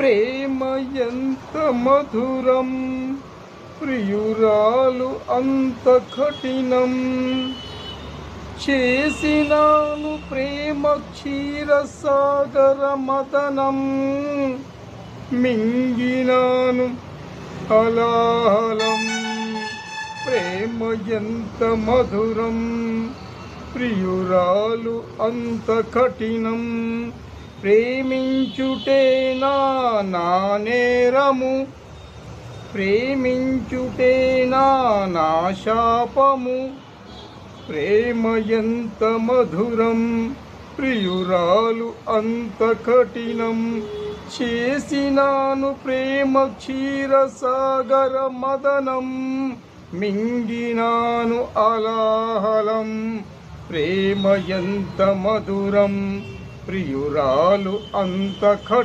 ప్రేమ ఎంత మధురం ప్రియురాలు అంత కఠినం. చేసినాను ప్రేమ క్షీరసాగర మదనం. మింగినాను హలాహలం ప్రేమ ఎంత మధురం ప్రియురాలు అంత కఠినం. ప్రేమించుటే నా నేరము ప్రేమించుటేనా నా శాపము. ప్రేమ ఎంత మధురం ప్రియురాలు అంత కఠినం. చేసినాను ప్రేమ క్షీర సాగర మదనం. మింగినాను అలాహలం. ప్రేమ ఎంత మధురం ప్రియురాలు అంత కఠినం.